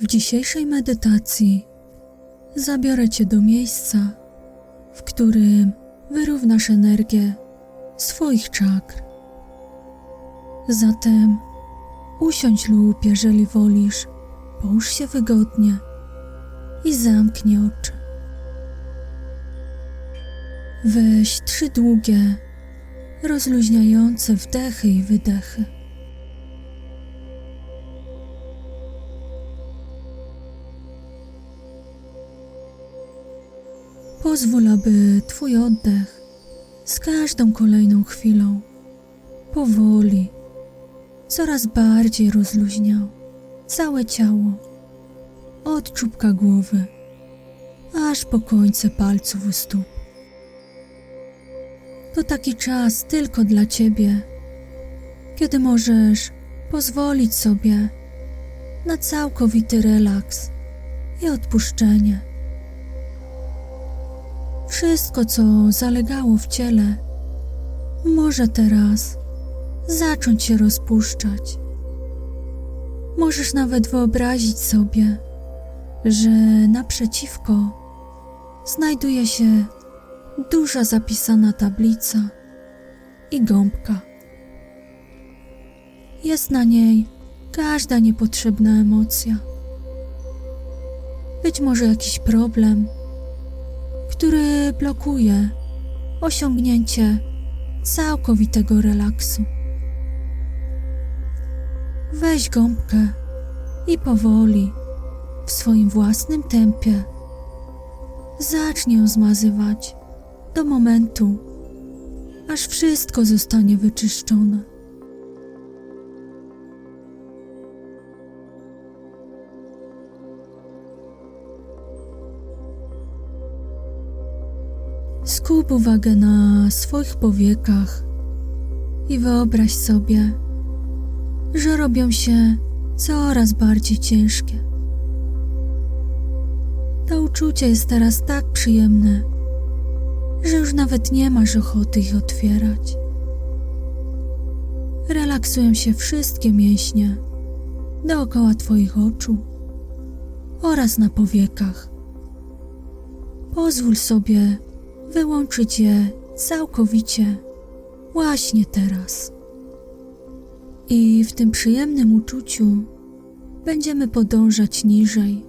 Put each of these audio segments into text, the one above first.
W dzisiejszej medytacji zabiorę Cię do miejsca, w którym wyrównasz energię swoich czakr. Zatem usiądź lub, jeżeli wolisz, połóż się wygodnie i zamknij oczy. Weź trzy długie, rozluźniające wdechy i wydechy. Pozwól, aby Twój oddech z każdą kolejną chwilą powoli, coraz bardziej rozluźniał całe ciało, od czubka głowy aż po końce palców u stóp. To taki czas tylko dla Ciebie, kiedy możesz pozwolić sobie na całkowity relaks i odpuszczenie. Wszystko, co zalegało w ciele, może teraz zacząć się rozpuszczać. Możesz nawet wyobrazić sobie, że naprzeciwko znajduje się duża zapisana tablica i gąbka. Jest na niej każda niepotrzebna emocja. Być może jakiś problem, który blokuje osiągnięcie całkowitego relaksu. Weź gąbkę i powoli, w swoim własnym tempie, zacznij ją zmazywać do momentu, aż wszystko zostanie wyczyszczone. Skup uwagę na swoich powiekach i wyobraź sobie, że robią się coraz bardziej ciężkie. To uczucie jest teraz tak przyjemne, że już nawet nie masz ochoty ich otwierać. Relaksują się wszystkie mięśnie dookoła Twoich oczu oraz na powiekach. Pozwól sobie wyłączyć je całkowicie właśnie teraz. I w tym przyjemnym uczuciu będziemy podążać niżej,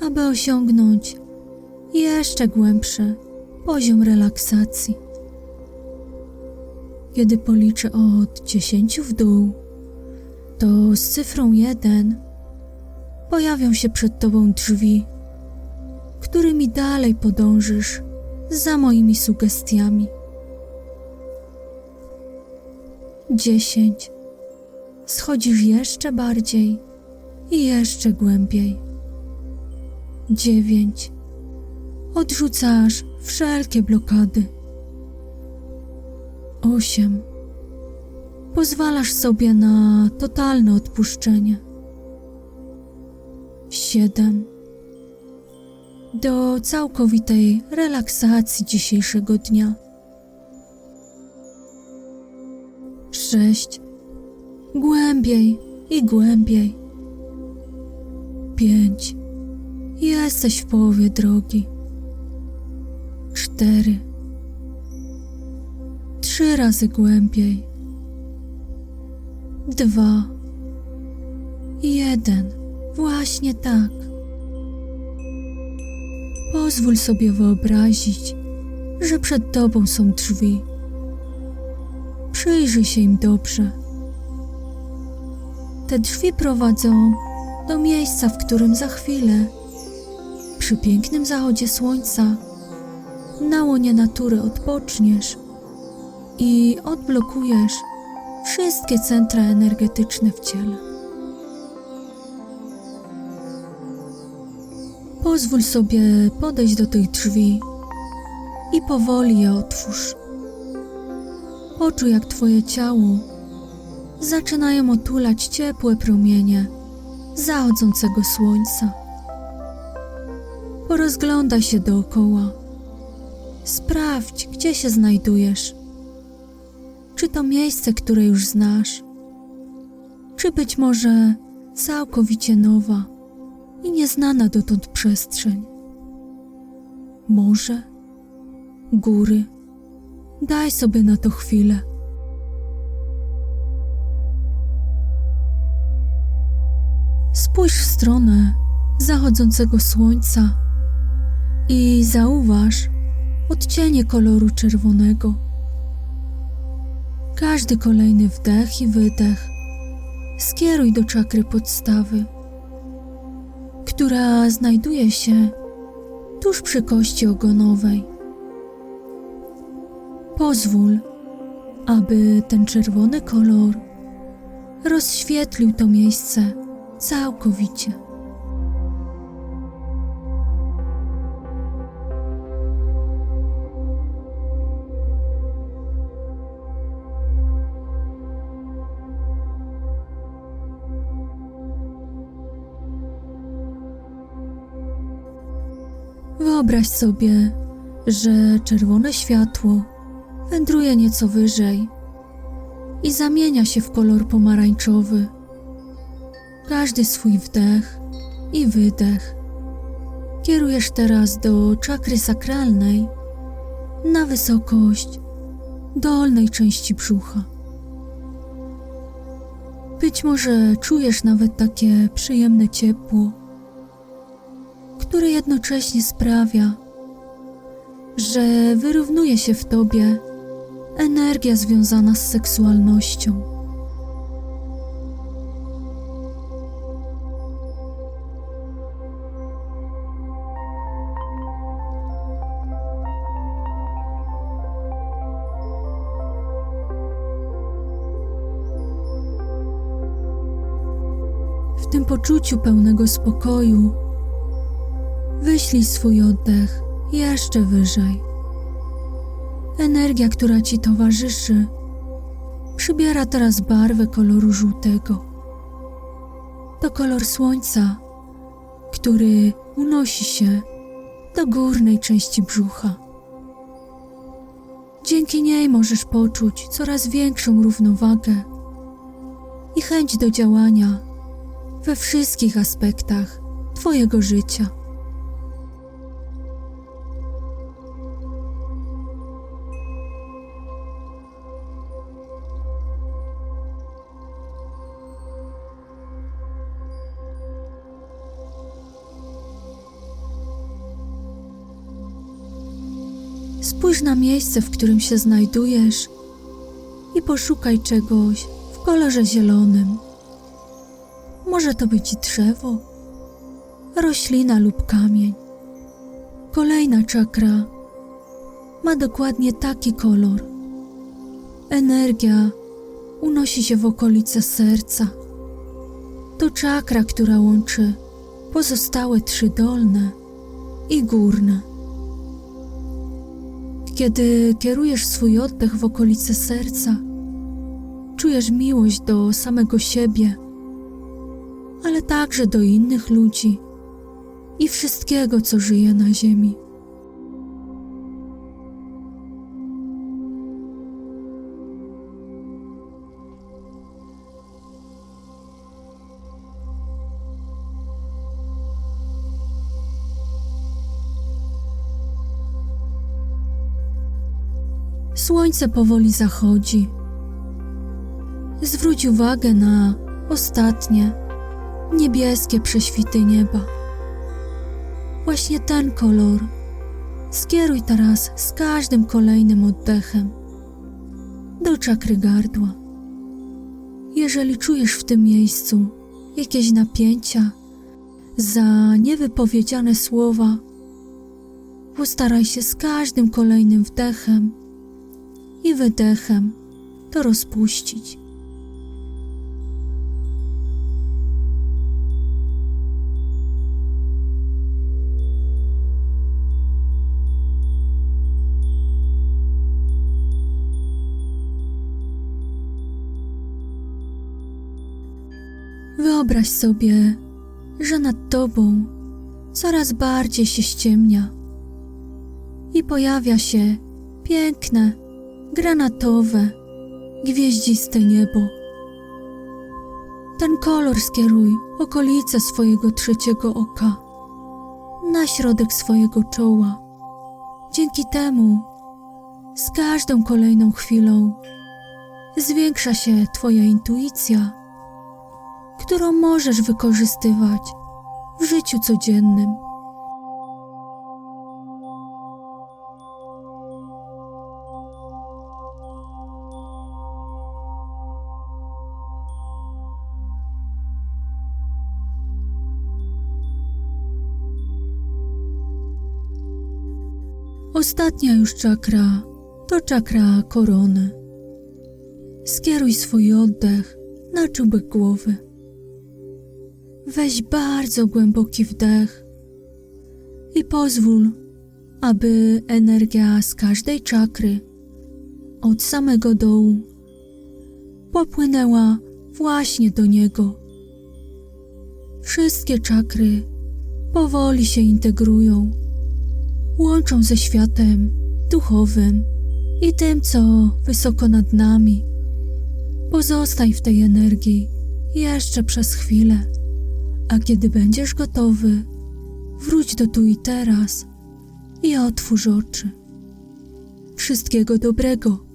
aby osiągnąć jeszcze głębszy poziom relaksacji. Kiedy policzę od 10 w dół, to z cyfrą 1 pojawią się przed Tobą drzwi, którymi dalej podążysz za moimi sugestiami. Dziesięć. Schodzisz jeszcze bardziej i jeszcze głębiej. Dziewięć. Odrzucasz wszelkie blokady. Osiem. Pozwalasz sobie na totalne odpuszczenie. Siedem do całkowitej relaksacji dzisiejszego dnia. Sześć. Głębiej i głębiej. Pięć. Jesteś w połowie drogi. Cztery. Trzy razy głębiej. Dwa. Jeden. Właśnie tak. Pozwól sobie wyobrazić, że przed tobą są drzwi. Przyjrzyj się im dobrze. Te drzwi prowadzą do miejsca, w którym za chwilę, przy pięknym zachodzie słońca, na łonie natury odpoczniesz i odblokujesz wszystkie centra energetyczne w ciele. Pozwól sobie podejść do tych drzwi i powoli je otwórz. Poczuj, jak Twoje ciało zaczynają otulać ciepłe promienie zachodzącego słońca. Porozglądaj się dookoła. Sprawdź, gdzie się znajdujesz. Czy to miejsce, które już znasz, czy być może całkowicie nowa i nieznana dotąd przestrzeń. Morze, góry. Daj sobie na to chwilę. Spójrz w stronę zachodzącego słońca i zauważ odcienie koloru czerwonego. Każdy kolejny wdech i wydech skieruj do czakry podstawy, która znajduje się tuż przy kości ogonowej. Pozwól, aby ten czerwony kolor rozświetlił to miejsce całkowicie. Wyobraź sobie, że czerwone światło wędruje nieco wyżej i zamienia się w kolor pomarańczowy. Każdy swój wdech i wydech kierujesz teraz do czakry sakralnej na wysokość dolnej części brzucha. Być może czujesz nawet takie przyjemne ciepło który jednocześnie sprawia, że wyrównuje się w tobie energia związana z seksualnością. W tym poczuciu pełnego spokoju Wyślij swój oddech jeszcze wyżej. Energia, która ci towarzyszy, przybiera teraz barwę koloru żółtego. To kolor słońca, który unosi się do górnej części brzucha. Dzięki niej możesz poczuć coraz większą równowagę i chęć do działania we wszystkich aspektach Twojego życia. Miejsce, w którym się znajdujesz i poszukaj czegoś w kolorze zielonym. Może to być drzewo, roślina lub kamień. Kolejna czakra ma dokładnie taki kolor. Energia unosi się w okolice serca. To czakra, która łączy pozostałe trzy dolne i górne. Kiedy kierujesz swój oddech w okolice serca, czujesz miłość do samego siebie, ale także do innych ludzi i wszystkiego, co żyje na Ziemi. Słońce powoli zachodzi. Zwróć uwagę na ostatnie, niebieskie prześwity nieba. Właśnie ten kolor skieruj teraz z każdym kolejnym oddechem do czakry gardła. Jeżeli czujesz w tym miejscu jakieś napięcia za niewypowiedziane słowa, postaraj się z każdym kolejnym wdechem i wydechem to rozpuścić. Wyobraź sobie, że nad tobą coraz bardziej się ściemnia i pojawia się piękne, granatowe, gwieździste niebo. Ten kolor skieruj okolice swojego trzeciego oka, na środek swojego czoła. Dzięki temu z każdą kolejną chwilą zwiększa się Twoja intuicja, którą możesz wykorzystywać w życiu codziennym. Ostatnia już czakra to czakra korony. Skieruj swój oddech na czubek głowy. Weź bardzo głęboki wdech i pozwól, aby energia z każdej czakry od samego dołu popłynęła właśnie do niego. Wszystkie czakry powoli się integrują, łączą ze światem duchowym i tym, co wysoko nad nami. Pozostań w tej energii jeszcze przez chwilę, a kiedy będziesz gotowy, wróć do tu i teraz i otwórz oczy. Wszystkiego dobrego.